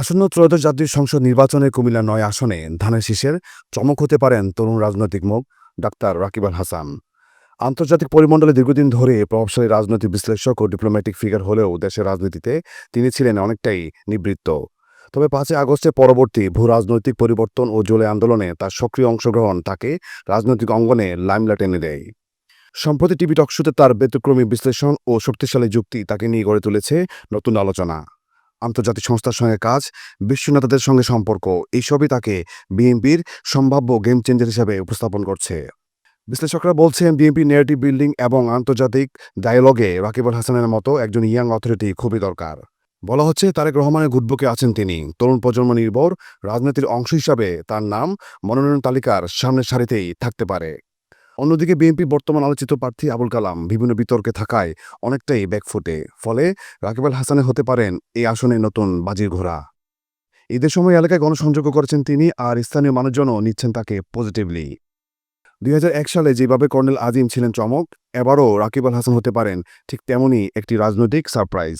আসন্ন ত্রয়োদশ জাতীয় সংসদ নির্বাচনে কুমিল্লা নয় আসনে ধানের শীষের চমক হতে পারেন তরুণ রাজনৈতিক মুখ ডাক্তার রাকিব আল হাসান। আন্তর্জাতিক পরিমণ্ডলে দীর্ঘদিন ধরে প্রভাবশালী রাজনৈতিক বিশ্লেষক ও ডিপ্লোম্যাটিক ফিগার হলেও দেশের রাজনীতিতে তিনি ছিলেন অনেকটাই নিবৃত্ত। তবে পাঁচই আগস্টের পরবর্তী ভূ রাজনৈতিক পরিবর্তন ও জোলে আন্দোলনে তার সক্রিয় অংশগ্রহণ তাকে রাজনৈতিক অঙ্গনে লাইমলাইট এনে দেয়। সম্প্রতি টিভি টকশোতে তার ব্যতিক্রমী বিশ্লেষণ ও শক্তিশালী যুক্তি তাকে নিয়ে গড়ে তুলেছে নতুন আলোচনা। আন্তর্জাতিক সংস্থার সঙ্গে কাজ, বিশ্ব নেতাদের সঙ্গে সম্পর্ক, এইসবই তাকে বিএনপির সম্ভাব্য গেম চেঞ্জার হিসেবে উপস্থাপন করছে। বিশ্লেষকরা বলছেন, বিএনপি নেগেটিভ বিল্ডিং এবং আন্তর্জাতিক ডায়ালগে রাকিবুল হাসানের মতো একজন ইয়াং অথরিটি খুবই দরকার। বলা হচ্ছে, তারেক রহমানের গুডবুকে আছেন তিনি। তরুণ প্রজন্ম নির্ভর, রাজনীতির অংশ হিসাবে তার নাম, মনোনয়ন তালিকার সামনের সারিতেই থাকতে পারে। অন্যদিকে বিএনপি বর্তমান আলোচিত প্রার্থী আবুল কালাম বিভিন্ন বিতর্কে থাকায় অনেকটাই ব্যাকফুটে ফলে রাকিব আল হাসানে হতে পারেন এই আসনে নতুন বাজির ঘোড়া। ঈদের সময় এলাকায় গণসংযোগও করেছেন তিনি আর স্থানীয় মানুষজনও নিচ্ছেন তাকে পজিটিভলি দুই হাজার এক সালে যেভাবে কর্নেল আজিম ছিলেন চমক, এবারও রাকিব আল হাসান হতে পারেন ঠিক তেমনই একটি রাজনৈতিক সারপ্রাইজ